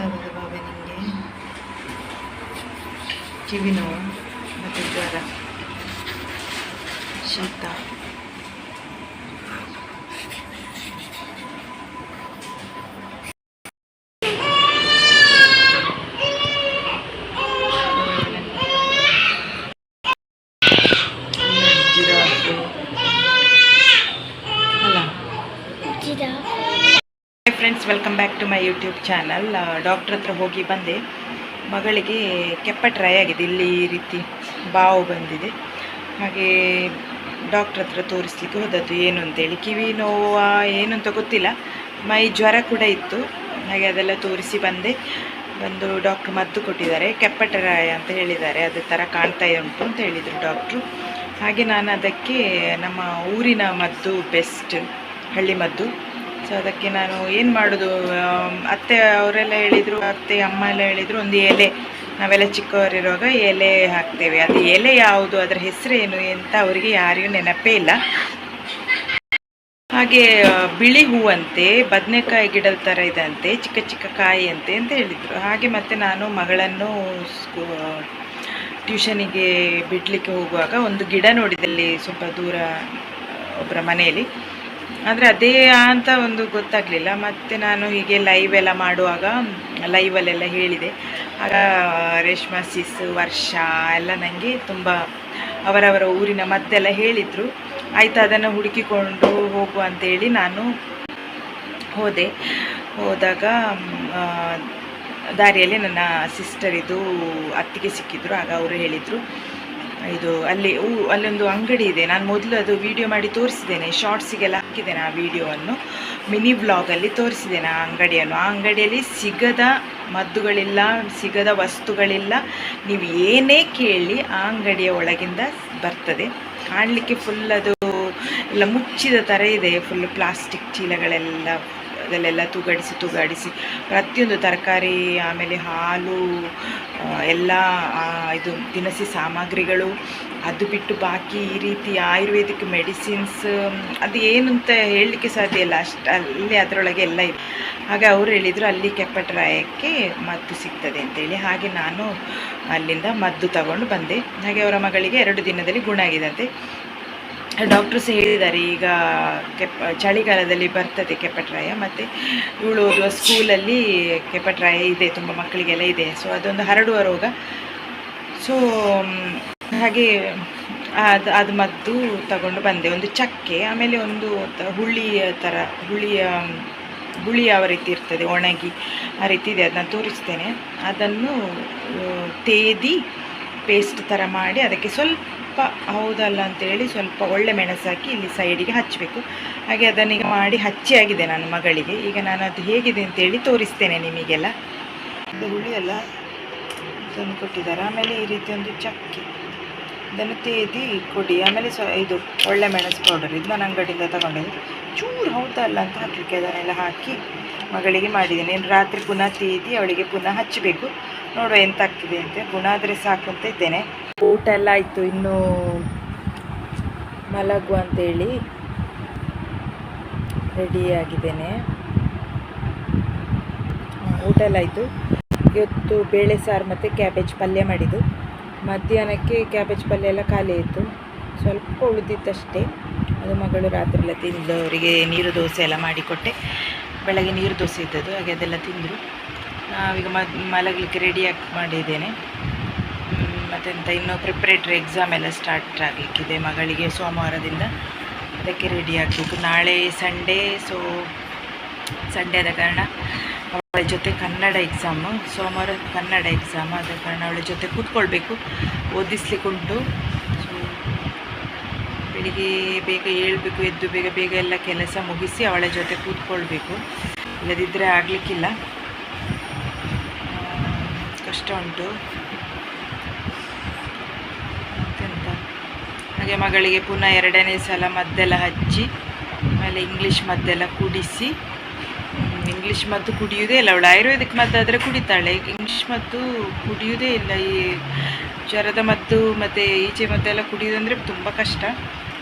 ಭಾಗವಾಗಿ ನನಗೆ ಕಿವಿ ನೋವು ಮತ್ತು ಜ್ವರ ಶೀತ ಜಿರಾಫೆ ಅಲ್ಲ giraffe friends welcome back to my YouTube channel doctor ಹತ್ರ ಹೋಗಿ ಬಂದೆ. ಮಗಳಿಗೆ ಕೆಪ್ಪ ಟ್ರೈ ಆಗಿದೆ. ಇಲ್ಲಿ ಈ ರೀತಿ ಬಾವು ಬಂದಿದೆ. ಹಾಗೆ ಡಾಕ್ಟ್ರ್ ಹತ್ರ ತೋರಿಸ್ಲಿಕ್ಕೆ ಹೋದದ್ದು ಏನು ಅಂತೇಳಿ. ಕಿವಿ ನೋವು ಏನು ಅಂತ ಗೊತ್ತಿಲ್ಲ. ಮೈ ಜ್ವರ ಕೂಡ ಇತ್ತು. ಹಾಗೆ ಅದೆಲ್ಲ ತೋರಿಸಿ ಬಂದೆ. ಬಂದು ಡಾಕ್ಟ್ರು ಮದ್ದು ಕೊಟ್ಟಿದ್ದಾರೆ. ಕೆಪ್ಪಟರಾಯ ಅಂತ ಹೇಳಿದ್ದಾರೆ. ಅದೇ ಥರ ಕಾಣ್ತಾ ಉಂಟು ಅಂತ ಹೇಳಿದರು ಡಾಕ್ಟ್ರು ಹಾಗೆ ನಾನು ಅದಕ್ಕೆ ನಮ್ಮ ಊರಿನ ಮದ್ದು ಬೆಸ್ಟ್ ಹಳ್ಳಿ ಮದ್ದು. ಸೊ ಅದಕ್ಕೆ ನಾನು ಏನು ಮಾಡೋದು? ಅತ್ತೆ ಅವರೆಲ್ಲ ಹೇಳಿದರು, ಅತ್ತೆ, ಅಮ್ಮ ಎಲ್ಲ ಹೇಳಿದರು, ಒಂದು ಎಲೆ. ನಾವೆಲ್ಲ ಚಿಕ್ಕವರಿರುವಾಗ ಎಲೆ ಹಾಕ್ತೇವೆ. ಅದು ಎಲೆ ಯಾವುದು? ಅದರ ಹೆಸರೇನು ಅಂತ ಅವರಿಗೆ ಯಾರಿಗೂ ನೆನಪೇ ಇಲ್ಲ. ಹಾಗೆ ಬಿಳಿ ಹೂವಂತೆ, ಬದನೆಕಾಯಿ ಗಿಡದ ಥರ ಇದಂತೆ, ಚಿಕ್ಕ ಚಿಕ್ಕ ಕಾಯಿ ಅಂತೆ ಅಂತ ಹೇಳಿದರು. ಹಾಗೆ ಮತ್ತೆ ನಾನು ಮಗಳನ್ನು ಸ್ಕೂ ಟ್ಯೂಷನಿಗೆ ಬಿಡಲಿಕ್ಕೆ ಹೋಗುವಾಗ ಒಂದು ಗಿಡ ನೋಡಿದಲ್ಲಿ ಸ್ವಲ್ಪ ದೂರ ಒಬ್ಬರ ಮನೆಯಲ್ಲಿ. ಆದರೆ ಅದೇ ಅಂತ ಒಂದು ಗೊತ್ತಾಗಲಿಲ್ಲ. ಮತ್ತು ನಾನು ಹೀಗೆ ಲೈವ್ ಎಲ್ಲ ಮಾಡುವಾಗ ಲೈವಲ್ಲೆಲ್ಲ ಹೇಳಿದೆ. ಆಗ ರೇಷ್ಮಾ, ಸಿಸ್, ವರ್ಷ ಎಲ್ಲ ನನಗೆ ತುಂಬ ಅವರವರ ಊರಿನ ಮತ್ತೆಲ್ಲ ಹೇಳಿದರು. ಆಯಿತು, ಅದನ್ನು ಹುಡುಕಿಕೊಂಡು ಹೋಗು ಅಂತೇಳಿ ನಾನು ಹೋದೆ. ಹೋದಾಗ ದಾರಿಯಲ್ಲಿ ನನ್ನ ಸಿಸ್ಟರಿದು ಅತ್ತಿಗೆ ಸಿಕ್ಕಿದ್ರು. ಆಗ ಅವರು ಹೇಳಿದರು ಇದು ಅಲ್ಲಿ ಅಲ್ಲೊಂದು ಅಂಗಡಿ ಇದೆ. ನಾನು ಮೊದಲು ಅದು ವಿಡಿಯೋ ಮಾಡಿ ತೋರಿಸಿದ್ದೇನೆ. ಶಾರ್ಟ್ಸಿಗೆಲ್ಲ ಹಾಕಿದ್ದೇನೆ ಆ ವಿಡಿಯೋವನ್ನು ಮಿನಿ ಬ್ಲಾಗಲ್ಲಿ ತೋರಿಸಿದ್ದೇನೆ ಆ ಅಂಗಡಿಯನ್ನು. ಆ ಅಂಗಡಿಯಲ್ಲಿ ಸಿಗದ ಮದ್ದುಗಳಿಲ್ಲ, ಸಿಗದ ವಸ್ತುಗಳಿಲ್ಲ. ನೀವು ಏನೇ ಕೇಳಿ ಆ ಅಂಗಡಿಯ ಒಳಗಿಂದ ಬರ್ತದೆ. ಕಾಣಲಿಕ್ಕೆ ಫುಲ್ ಅದು ಎಲ್ಲ ಮುಚ್ಚಿದ ಥರ ಇದೆ. ಫುಲ್ ಪ್ಲಾಸ್ಟಿಕ್ ಚೀಲಗಳೆಲ್ಲ ಅದಲ್ಲೆಲ್ಲ ತೂಗಾಡಿಸಿ ತೂಗಾಡಿಸಿ, ಪ್ರತಿಯೊಂದು ತರಕಾರಿ, ಆಮೇಲೆ ಹಾಲು ಎಲ್ಲ ಇದು ದಿನಸಿ ಸಾಮಗ್ರಿಗಳು, ಅದು ಬಿಟ್ಟು ಬಾಕಿ ಈ ರೀತಿ ಆಯುರ್ವೇದಿಕ್ ಮೆಡಿಸಿನ್ಸ್, ಅದು ಏನು ಅಂತ ಹೇಳಲಿಕ್ಕೆ ಸಾಧ್ಯ ಇಲ್ಲ. ಅಷ್ಟು ಅಲ್ಲಿ ಅದರೊಳಗೆ ಎಲ್ಲ ಇದೆ. ಹಾಗೆ ಅವರು ಹೇಳಿದರು, ಅಲ್ಲಿ ಕೆಪ್ಪಟರಾಯಕ್ಕೆ ಮದ್ದು ಸಿಗ್ತದೆ ಅಂತೇಳಿ ಹಾಗೆ ನಾನು ಅಲ್ಲಿಂದ ಮದ್ದು ತಗೊಂಡು ಬಂದೆ. ಹಾಗೆ ಅವರ ಮಗಳಿಗೆ ಎರಡು ದಿನದಲ್ಲಿ ಗುಣ ಆಗಿದಂತೆ ಡಾಕ್ಟ್ರು ಸಹ ಹೇಳಿದ್ದಾರೆ, ಈಗ ಕೆಪ್, ಚಳಿಗಾಲದಲ್ಲಿ ಬರ್ತದೆ ಕೆಪಟ್ರಾಯ, ಮತ್ತು ಇವಳು ಓದುವ ಸ್ಕೂಲಲ್ಲಿ ಕೆಪಟ್ರಾಯ ಇದೆ, ತುಂಬ ಮಕ್ಕಳಿಗೆಲ್ಲ ಇದೆ. ಸೊ ಅದೊಂದು ಹರಡುವ ರೋಗ. ಸೊ ಹಾಗೆ ಅದು ಅದು ಮದ್ದು ತಗೊಂಡು ಬಂದೆ. ಒಂದು ಚಕ್ಕೆ, ಆಮೇಲೆ ಒಂದು ಹುಳಿಯ ಥರ ಹುಳಿಯ ಹುಳಿ ಯಾವ ರೀತಿ ಇರ್ತದೆ, ಒಣಗಿ ಆ ರೀತಿ ಇದೆ, ಅದನ್ನು ತೋರಿಸ್ತೇನೆ. ಅದನ್ನು ತೇದಿ ಪೇಸ್ಟ್ ಥರ ಮಾಡಿ ಅದಕ್ಕೆ ಸ್ವಲ್ಪ ಹೌದಲ್ಲ ಅಂತೇಳಿ ಸ್ವಲ್ಪ ಒಳ್ಳೆ ಮೆಣಸು ಹಾಕಿ ಇಲ್ಲಿ ಸೈಡಿಗೆ ಹಚ್ಚಬೇಕು ಹಾಗೆ ಅದನ್ನೀಗ ಮಾಡಿ ಹಚ್ಚಿ ಆಗಿದೆ ನನ್ನ ಮಗಳಿಗೆ. ಈಗ ನಾನು ಅದು ಹೇಗಿದೆ ಅಂತೇಳಿ ತೋರಿಸ್ತೇನೆ ನಿಮಗೆಲ್ಲ. ಇದು ಹುಳಿ ಎಲ್ಲ ಅದನ್ನು ಕೊಟ್ಟಿದ್ದಾರೆ. ಆಮೇಲೆ ಈ ರೀತಿ ಒಂದು ಚಕ್ಕೆ ಇದನ್ನು ತೇದಿ ಕೊಡಿ. ಆಮೇಲೆ ಸ್ವ ಇದು ಒಳ್ಳೆ ಮೆಣಸು ಪೌಡರ್ ಇದು ನಾನು ಅಂಗಡಿಯಿಂದ ತಗೊಂಡಿದ್ದು. ಚೂರು ಹೌದಲ್ಲ ಅಂತ ಹಾಕಲಿಕ್ಕೆ ಅದನ್ನೆಲ್ಲ ಹಾಕಿ ಮಗಳಿಗೆ ಮಾಡಿದ್ದೀನಿ. ರಾತ್ರಿ ಪುನಃ ತೇದಿ ಅವಳಿಗೆ ಪುನಃ ಹಚ್ಚಬೇಕು ನೋಡುವ ಎಂತಾಗ್ತಿದೆ ಅಂತ. ಗುಣ ಆದರೆ ಸಾಕು ಅಂತ ಇದ್ದೇನೆ. ಊಟ ಎಲ್ಲ ಆಯಿತು, ಇನ್ನೂ ಮಲಗು ಅಂತೇಳಿ ರೆಡಿಯಾಗಿದ್ದೇನೆ ಊಟ ಎಲ್ಲ ಆಯಿತು. ಇವತ್ತು ಬೇಳೆ ಸಾರು ಮತ್ತು ಕ್ಯಾಬೇಜ್ ಪಲ್ಯ ಮಾಡಿದ್ದು. ಮಧ್ಯಾಹ್ನಕ್ಕೆ ಕ್ಯಾಬೇಜ್ ಪಲ್ಯ ಎಲ್ಲ ಖಾಲಿ ಆಯಿತು. ಸ್ವಲ್ಪ ಉಳಿದಿತ್ತಷ್ಟೇ ಅದು ಮಗಳು ರಾತ್ರಿ ಎಲ್ಲ ತಿಂದು ಅವರಿಗೆ ನೀರು ದೋಸೆ ಎಲ್ಲ ಮಾಡಿಕೊಟ್ಟೆ. ಬೆಳಗ್ಗೆ ನೀರು ದೋಸೆ ಇದ್ದದ್ದು, ಹಾಗೆ ಅದೆಲ್ಲ ತಿಂದರು. ನಾವೀಗ ಮಲಗಲಿಕ್ಕೆ ರೆಡಿಯಾಗಿ ಮಾಡಿದ್ದೇನೆ. ಮತ್ತೆಂತ ಇನ್ನೂ ಪ್ರಿಪ್ರೇಟ್ರಿ ಎಕ್ಸಾಮ್ ಎಲ್ಲ ಸ್ಟಾರ್ಟ್ ಆಗಲಿಕ್ಕಿದೆ ಮಗಳಿಗೆ ಸೋಮವಾರದಿಂದ. ಅದಕ್ಕೆ ರೆಡಿ ಆಗಬೇಕು. ನಾಳೆ ಸಂಡೇ ಸೊ ಸಂಡೇ ಆದ ಕಾರಣ ಅವಳ ಜೊತೆ ಕನ್ನಡ ಎಕ್ಸಾಮು ಸೋಮವಾರ ಕನ್ನಡ ಎಕ್ಸಾಮ್ ಆದ ಕಾರಣ ಅವಳ ಜೊತೆ ಕೂತ್ಕೊಳ್ಬೇಕು. ಓದಿಸ್ಲಿಕ್ಕುಂಟು. ಸೊ ಬೆಳಿಗ್ಗೆ ಬೇಗ ಹೇಳಬೇಕು, ಎದ್ದು ಬೇಗ ಬೇಗ ಎಲ್ಲ ಕೆಲಸ ಮುಗಿಸಿ ಅವಳ ಜೊತೆ ಕೂತ್ಕೊಳ್ಬೇಕು. ಇಲ್ಲದಿದ್ದರೆ ಆಗಲಿಕ್ಕಿಲ್ಲ. ಕಷ್ಟ ಉಂಟು ಮತ್ತೆಂತ ಹಾಗೆ ಮಗಳಿಗೆ ಪುನಃ ಎರಡನೇ ಸಲ ಮದ್ದೆಲ್ಲ ಹಚ್ಚಿ, ಆಮೇಲೆ ಇಂಗ್ಲೀಷ್ ಮದ್ದೆಲ್ಲ ಕುಡಿಸಿ. ಇಂಗ್ಲೀಷ್ ಮದ್ದು ಕುಡಿಯುವುದೇ ಇಲ್ಲ. ಅವಳು ಆಯುರ್ವೇದಿಕ್ ಮದ್ದಾದರೆ ಕುಡಿತಾಳೆ. ಇಂಗ್ಲೀಷ್ ಮದ್ದು ಕುಡಿಯುವುದೇ ಇಲ್ಲ. ಈ ಜ್ವರದ ಮದ್ದು ಮತ್ತು ಈಚೆ ಮದ್ದೆಲ್ಲ ಕುಡಿಯೋದಂದರೆ ತುಂಬ ಕಷ್ಟ.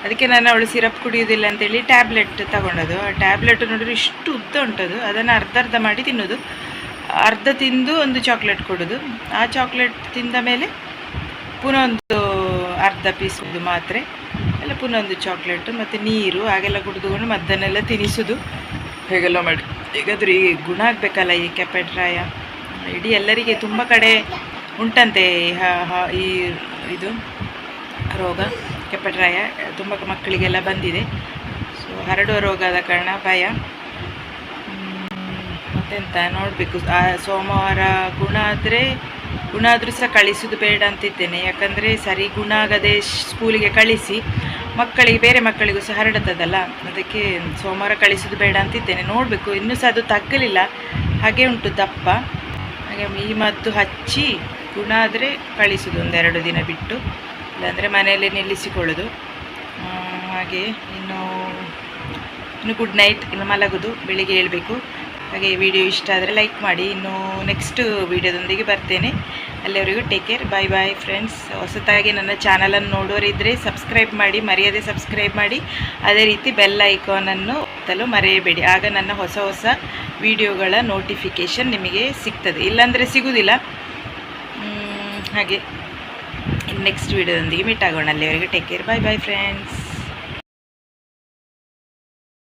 ಅದಕ್ಕೆ ನಾನು ಅವಳು ಸಿರಪ್ ಕುಡಿಯೋದಿಲ್ಲ ಅಂತೇಳಿ ಟ್ಯಾಬ್ಲೆಟ್ ತಗೊಂಡದು ಆ ಟ್ಯಾಬ್ಲೆಟ್ ನೋಡಿದ್ರೆ ಇಷ್ಟು ಉದ್ದ ಉಂಟದು. ಅದನ್ನು ಅರ್ಧ ಅರ್ಧ ಮಾಡಿ ತಿನ್ನೋದು. ಅರ್ಧ ತಿಂದು ಒಂದು ಚಾಕ್ಲೇಟ್ ಕೊಡೋದು. ಆ ಚಾಕ್ಲೇಟ್ ತಿಂದ ಮೇಲೆ ಪುನಃ ಒಂದು ಅರ್ಧ ಪೀಸ್ ಮಾತ್ರೆ, ಎಲ್ಲ ಪುನಃ ಒಂದು ಚಾಕ್ಲೇಟು ಮತ್ತು ನೀರು, ಹಾಗೆಲ್ಲ ಕುಡಿದುಕೊಂಡು ಮದ್ದನ್ನೆಲ್ಲ ತಿನ್ನಿಸೋದು ಹೇಗೆಲ್ಲ ಮಾಡಿ, ಹೇಗಾದರೂ ಈ ಗುಣ ಆಗಬೇಕಲ್ಲ ಈ ಕೆಪೆಟ್ರಾಯ. ಇಡೀ ಎಲ್ಲರಿಗೆ ತುಂಬ ಕಡೆ ಉಂಟಂತೆ ಈ ಇದು, ರೋಗ, ಕೆಪೆಟ್ರಾಯ. ತುಂಬ ಮಕ್ಕಳಿಗೆಲ್ಲ ಬಂದಿದೆ. ಸೊ ಹರಡುವ ರೋಗ ಆದ ಕಾರಣ ಭಯ. ಮತ್ತೆಂತ ನೋಡಬೇಕು. ಸೋಮವಾರ ಗುಣ ಆದರೆ ಗುಣ ಆದರೂ ಸಹ ಕಳಿಸೋದು ಬೇಡ ಅಂತಿದ್ದೇನೆ. ಯಾಕಂದರೆ ಸರಿ ಗುಣ ಆಗದೆ ಸ್ಕೂಲಿಗೆ ಕಳಿಸಿ ಮಕ್ಕಳಿಗೆ, ಬೇರೆ ಮಕ್ಕಳಿಗೂ ಸಹ ಹರಡುತ್ತದಲ್ಲ. ಅದಕ್ಕೆ ಸೋಮವಾರ ಕಳಿಸೋದು ಬೇಡ ಅಂತಿದ್ದೇನೆ. ನೋಡಬೇಕು. ಇನ್ನೂ ಸಹ ಅದು ತಗ್ಗಲಿಲ್ಲ. ಹಾಗೆ ಉಂಟು ದಪ್ಪ. ಹಾಗೆ ಈ ಮದ್ದು ಹಚ್ಚಿ ಗುಣ ಆದರೆ ಕಳಿಸೋದು ಒಂದೆರಡು ದಿನ ಬಿಟ್ಟು. ಇಲ್ಲಾಂದರೆ ಮನೆಯಲ್ಲೇ ನಿಲ್ಲಿಸಿಕೊಳ್ಳೋದು. ಹಾಗೆ ಇನ್ನು ಇನ್ನು ಗುಡ್ ನೈಟ್ ಇನ್ನು ಮಲಗೋದು. ಬೆಳಿಗ್ಗೆ ಹೇಳಬೇಕು. ಹಾಗೆ ವಿಡಿಯೋ ಇಷ್ಟ ಆದರೆ ಲೈಕ್ ಮಾಡಿ. ಇನ್ನು ನೆಕ್ಸ್ಟ್ ವಿಡಿಯೋದೊಂದಿಗೆ ಬರ್ತೇನೆ. ಅಲ್ಲಿವರೆಗೂ take care bye bye friends ಹೊಸತಾಗಿ ನನ್ನ ಚಾನಲನ್ನು ನೋಡೋರಿದ್ದರೆ ಸಬ್ಸ್ಕ್ರೈಬ್ ಮಾಡಿ, ಮರೆಯದೆ ಸಬ್ಸ್ಕ್ರೈಬ್ ಮಾಡಿ. ಅದೇ ರೀತಿ ಬೆಲ್ ಐಕಾನನ್ನು ಒತ್ತಲು ಮರೆಯಬೇಡಿ. ಆಗ ನನ್ನ ಹೊಸ ಹೊಸ ವಿಡಿಯೋಗಳ ನೋಟಿಫಿಕೇಷನ್ ನಿಮಗೆ ಸಿಗ್ತದೆ. ಇಲ್ಲಾಂದರೆ ಸಿಗುವುದಿಲ್ಲ ಹಾಗೆ. ನೆಕ್ಸ್ಟ್ ವಿಡಿಯೋದೊಂದಿಗೆ ಮೀಟ್ ಆಗೋಣ. ಅಲ್ಲಿವರೆಗೂ take care bye bye friends